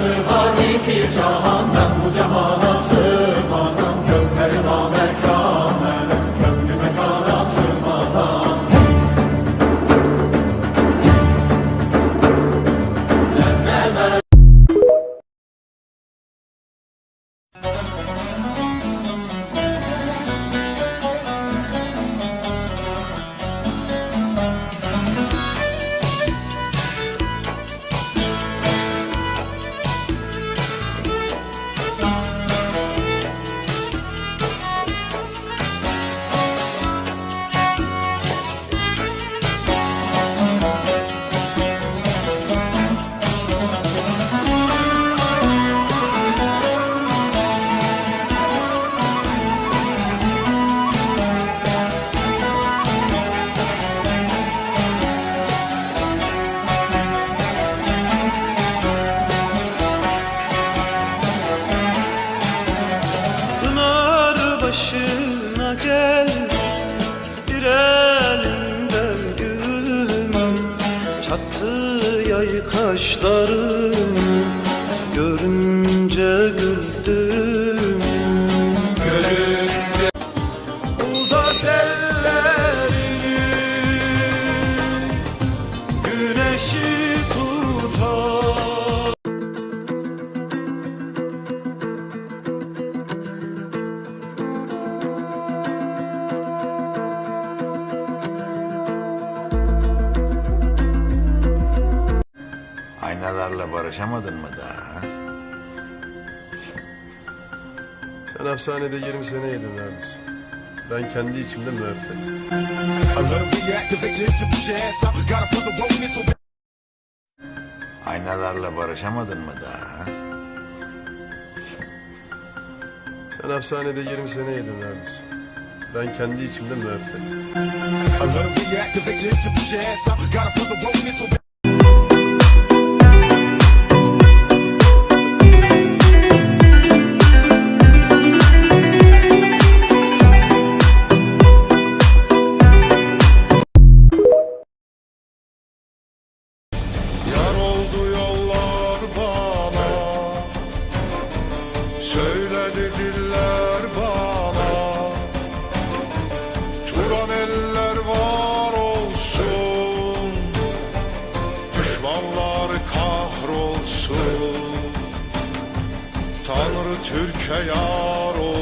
Var iki cahan Ben bu cehana başına gel Bir elinde gül. Çattı yay kaşların Görünce güldüm Aynalarla barışamadın mı daha? ha? Sen hapishanede 20 sene yedin neredesin? Ben kendi içimde müebbet. Gotta put the Aynalarla barışamadın mı daha? ha? Sen hapishanede 20 sene yedin neredesin? Ben kendi içimde müebbet. A little reactivate your hips Tanrı Türkiye yar olsun